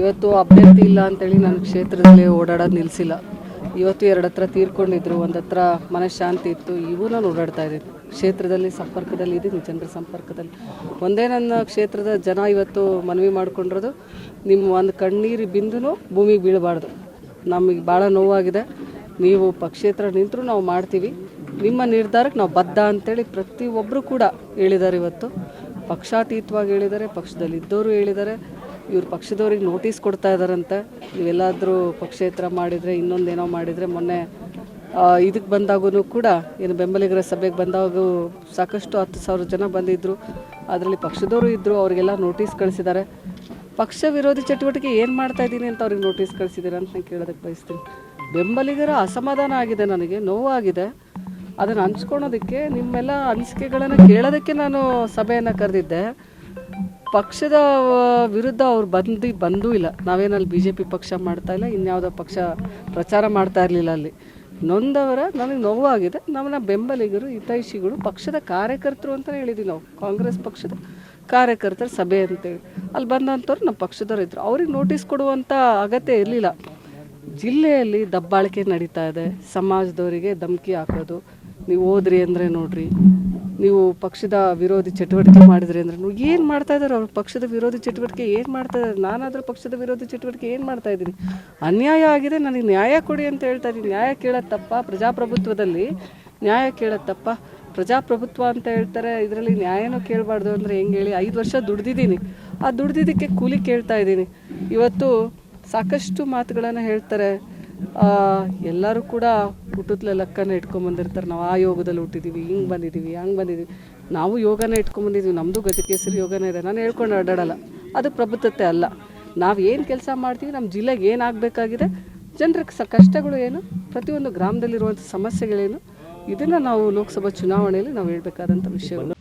ಇವತ್ತು ಅಭ್ಯರ್ಥಿ ಇಲ್ಲ ಅಂತೇಳಿ ನನ್ನ ಕ್ಷೇತ್ರದಲ್ಲಿ ಓಡಾಡೋದು ನಿಲ್ಲಿಸಿಲ್ಲ ಇವತ್ತು ಎರಡು ಹತ್ರ ತೀರ್ಕೊಂಡಿದ್ರು, ಒಂದು ಹತ್ರ ಮನಃಶಾಂತಿ ಇತ್ತು, ಇವು ನಾನು ಓಡಾಡ್ತಾ ಇದ್ದೀನಿ. ಕ್ಷೇತ್ರದಲ್ಲಿ ಸಂಪರ್ಕದಲ್ಲಿ ಇದ್ದೀನಿ, ಜನರ ಸಂಪರ್ಕದಲ್ಲಿ. ಒಂದೇ ನನ್ನ ಕ್ಷೇತ್ರದ ಜನ ಇವತ್ತು ಮನವಿ ಮಾಡ್ಕೊಂಡಿರೋದು, ನಿಮ್ಮ ಒಂದು ಕಣ್ಣೀರು ಬಿಂದುನು ಭೂಮಿಗೆ ಬೀಳಬಾರ್ದು. ನಮಗೆ ಭಾಳ ನೋವಾಗಿದೆ. ನೀವು ಪಕ್ಷೇತ್ರ ನಿಂತರೂ ನಾವು ಮಾಡ್ತೀವಿ. ನಿಮ್ಮ ನಿರ್ಧಾರಕ್ಕೆ ನಾವು ಬದ್ಧ ಅಂತೇಳಿ ಪ್ರತಿಯೊಬ್ಬರು ಕೂಡ ಹೇಳಿದ್ದಾರೆ ಇವತ್ತು. ಪಕ್ಷಾತೀತವಾಗಿ ಹೇಳಿದ್ದಾರೆ ಪಕ್ಷದಲ್ಲಿ ಇದ್ದವರು ಹೇಳಿದ್ದಾರೆ ಇವ್ರು ಪಕ್ಷದವ್ರಿಗೆ ನೋಟಿಸ್ ಕೊಡ್ತಾ ಇದ್ದಾರಂತೆ ನೀವೆಲ್ಲಾದರೂ ಪಕ್ಷೇತರ ಮಾಡಿದರೆ, ಇನ್ನೊಂದೇನೋ ಮಾಡಿದರೆ ಮೊನ್ನೆ ಇದಕ್ಕೆ ಬಂದಾಗೂ ಕೂಡ ಏನು ಬೆಂಬಲಿಗರ ಸಭೆಗೆ ಬಂದಾಗ ಸಾಕಷ್ಟು ಹತ್ತು ಸಾವಿರ ಜನ ಬಂದಿದ್ದರು ಅದರಲ್ಲಿ ಪಕ್ಷದವರು ಇದ್ದರು ಅವರಿಗೆಲ್ಲ ನೋಟಿಸ್ ಕಳಿಸಿದ್ದಾರೆ ಪಕ್ಷ ವಿರೋಧಿ ಚಟುವಟಿಕೆ ಏನು ಮಾಡ್ತಾ ಇದ್ದೀನಿ ಅಂತ ಅವ್ರಿಗೆ ನೋಟಿಸ್ ಕಳಿಸಿದ್ದೀರಾ ಅಂತ ನಾನು ಕೇಳೋದಕ್ಕೆ ಬಯಸ್ತೀನಿ. ಬೆಂಬಲಿಗರ ಅಸಮಾಧಾನ ಆಗಿದೆ ನನಗೆ, ನೋವಾಗಿದೆ. ಅದನ್ನು ಹಂಚ್ಕೊಳೋದಕ್ಕೆ ನಿಮ್ಮೆಲ್ಲ ಅನಿಸಿಕೆಗಳನ್ನು ಕೇಳೋದಕ್ಕೆ ನಾನು ಸಭೆಯನ್ನು ಕರೆದಿದ್ದೆ. ಪಕ್ಷದ ವಿರುದ್ಧ ಅವ್ರು ಬಂದು, ಬಂದೂ ಇಲ್ಲ. ನಾವೇನಲ್ಲಿ ಬಿ ಜೆ ಪಿ ಪಕ್ಷ ಮಾಡ್ತಾ ಇಲ್ಲ, ಇನ್ಯಾವುದೋ ಪಕ್ಷ ಪ್ರಚಾರ ಮಾಡ್ತಾ ಇರಲಿಲ್ಲ ಅಲ್ಲಿ. ನೊಂದವರ, ನನಗೆ ನೋವಾಗಿದೆ. ನಮ್ಮನ್ನ ಬೆಂಬಲಿಗರು, ಹಿತೈಷಿಗಳು, ಪಕ್ಷದ ಕಾರ್ಯಕರ್ತರು ಅಂತ ಹೇಳಿದ್ದೀವಿ ನಾವು. ಕಾಂಗ್ರೆಸ್ ಪಕ್ಷದ ಕಾರ್ಯಕರ್ತರ ಸಭೆ ಅಂತೇಳಿ. ಅಲ್ಲಿ ಬಂದಂಥವ್ರು ನಮ್ಮ ಪಕ್ಷದವರು ಇದ್ರು. ಅವ್ರಿಗೆ ನೋಟಿಸ್ ಕೊಡುವಂಥ ಅಗತ್ಯ ಇರಲಿಲ್ಲ. ಜಿಲ್ಲೆಯಲ್ಲಿ ದಬ್ಬಾಳಿಕೆ ನಡೀತಾ ಇದೆ. ಸಮಾಜದವರಿಗೆ ಧಮಕಿ ಹಾಕೋದು. ನೀವು ಹೋದ್ರಿ ಅಂದರೆ ನೋಡ್ರಿ. ನೀವು ಪಕ್ಷದ ವಿರೋಧಿ ಚಟುವಟಿಕೆ ಮಾಡಿದ್ರಿ ಅಂದ್ರೆ ಏನು ಮಾಡ್ತಾ ಇದ್ದಾರೆ ಅವ್ರು ಪಕ್ಷದ ವಿರೋಧಿ ಚಟುವಟಿಕೆ ಏನು ಮಾಡ್ತಾ ಇದ್ದಾರೆ ನಾನಾದರೂ ಪಕ್ಷದ ವಿರೋಧಿ ಚಟುವಟಿಕೆ ಏನು ಮಾಡ್ತಾ ಇದ್ದೀನಿ? ಅನ್ಯಾಯ ಆಗಿದೆ, ನನಗೆ ನ್ಯಾಯ ಕೊಡಿ ಅಂತ ಹೇಳ್ತಾ ಇದ್ದೀನಿ. ನ್ಯಾಯ ಕೇಳೋದು ತಪ್ಪ ಪ್ರಜಾಪ್ರಭುತ್ವದಲ್ಲಿ, ನ್ಯಾಯ ಕೇಳೋದು ತಪ್ಪ ಪ್ರಜಾಪ್ರಭುತ್ವ ಅಂತ ಹೇಳ್ತಾರೆ. ಇದರಲ್ಲಿ ನ್ಯಾಯನೂ ಕೇಳಬಾರ್ದು ಅಂದರೆ ಹೆಂಗೆ ಹೇಳಿ, ಐದು ವರ್ಷ ದುಡ್ದಿದ್ದೀನಿ. ಆ ದುಡ್ದಿದ್ದಕ್ಕೆ ಕೂಲಿ ಕೇಳ್ತಾ ಇದ್ದೀನಿ. ಇವತ್ತು ಸಾಕಷ್ಟು ಮಾತುಗಳನ್ನು ಹೇಳ್ತಾರೆ. ಎಲ್ಲರೂ ಕೂಡ ಹುಟ್ಟುತ್ತಲೇ ಲೆಕ್ಕನ ಇಟ್ಕೊಂಬಂದಿರ್ತಾರೆ ನಾವು ಆ ಯೋಗದಲ್ಲಿ ಹುಟ್ಟಿದ್ದೀವಿ ಹಿಂಗೆ ಬಂದಿದ್ದೀವಿ ಹಂಗೆ ಬಂದಿದ್ದೀವಿ ನಾವು ಯೋಗನ ಇಟ್ಕೊಂಬಂದಿದ್ದೀವಿ ನಮ್ಮದು ಗಜಕೇಸರಿ ಯೋಗನೇ ಇದೆ. ನಾನು ಹೇಳ್ಕೊಂಡು ಅಡ್ಡಾಡಲ್ಲ. ಅದು ಪ್ರಬುದ್ಧತೆ ಅಲ್ಲ. ನಾವು ಏನು ಕೆಲಸ ಮಾಡ್ತೀವಿ ನಮ್ಮ ಜಿಲ್ಲೆಗೆ ಏನಾಗಬೇಕಾಗಿದೆ ಜನರ ಜನರಿಗೆ ಸ ಕಷ್ಟಗಳು ಏನು, ಪ್ರತಿಯೊಂದು ಗ್ರಾಮದಲ್ಲಿರುವಂಥ ಸಮಸ್ಯೆಗಳೇನು, ಇದನ್ನು ನಾವು ಲೋಕಸಭಾ ಚುನಾವಣೆಯಲ್ಲಿ ನಾವು ಹೇಳ್ಬೇಕಾದಂಥ ವಿಷಯಗಳು.